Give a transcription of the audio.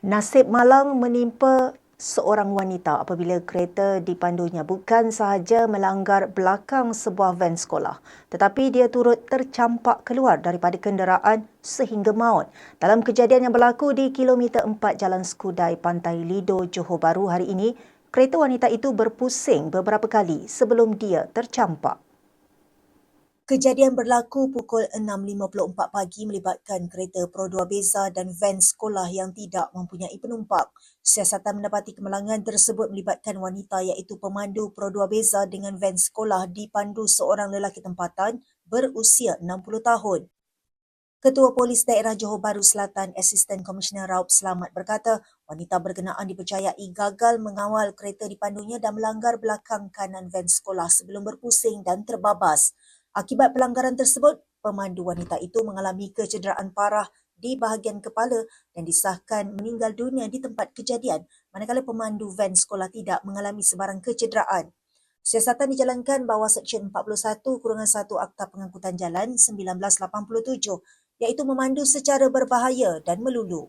Nasib malang menimpa seorang wanita apabila kereta dipandunya bukan sahaja melanggar belakang sebuah van sekolah tetapi dia turut tercampak keluar daripada kenderaan sehingga maut. Dalam kejadian yang berlaku di kilometer 4 Jalan Skudai Pantai Lido Johor Bahru hari ini, kereta wanita itu berpusing beberapa kali sebelum dia tercampak. Kejadian berlaku pukul 6.54 pagi melibatkan kereta Pro 2 Beza dan van sekolah yang tidak mempunyai penumpang. Siasatan mendapati kemalangan tersebut melibatkan wanita iaitu pemandu Pro 2 Beza dengan van sekolah dipandu seorang lelaki tempatan berusia 60 tahun. Ketua Polis Daerah Johor Bahru Selatan, Asisten Komisioner Raup Selamat berkata, wanita berkenaan dipercayai gagal mengawal kereta dipandunya dan melanggar belakang kanan van sekolah sebelum berpusing dan terbabas. Akibat pelanggaran tersebut, pemandu wanita itu mengalami kecederaan parah di bahagian kepala dan disahkan meninggal dunia di tempat kejadian manakala pemandu van sekolah tidak mengalami sebarang kecederaan. Siasatan dijalankan bawah Seksyen 41 kurungan 1 Akta Pengangkutan Jalan 1987 iaitu memandu secara berbahaya dan melulu.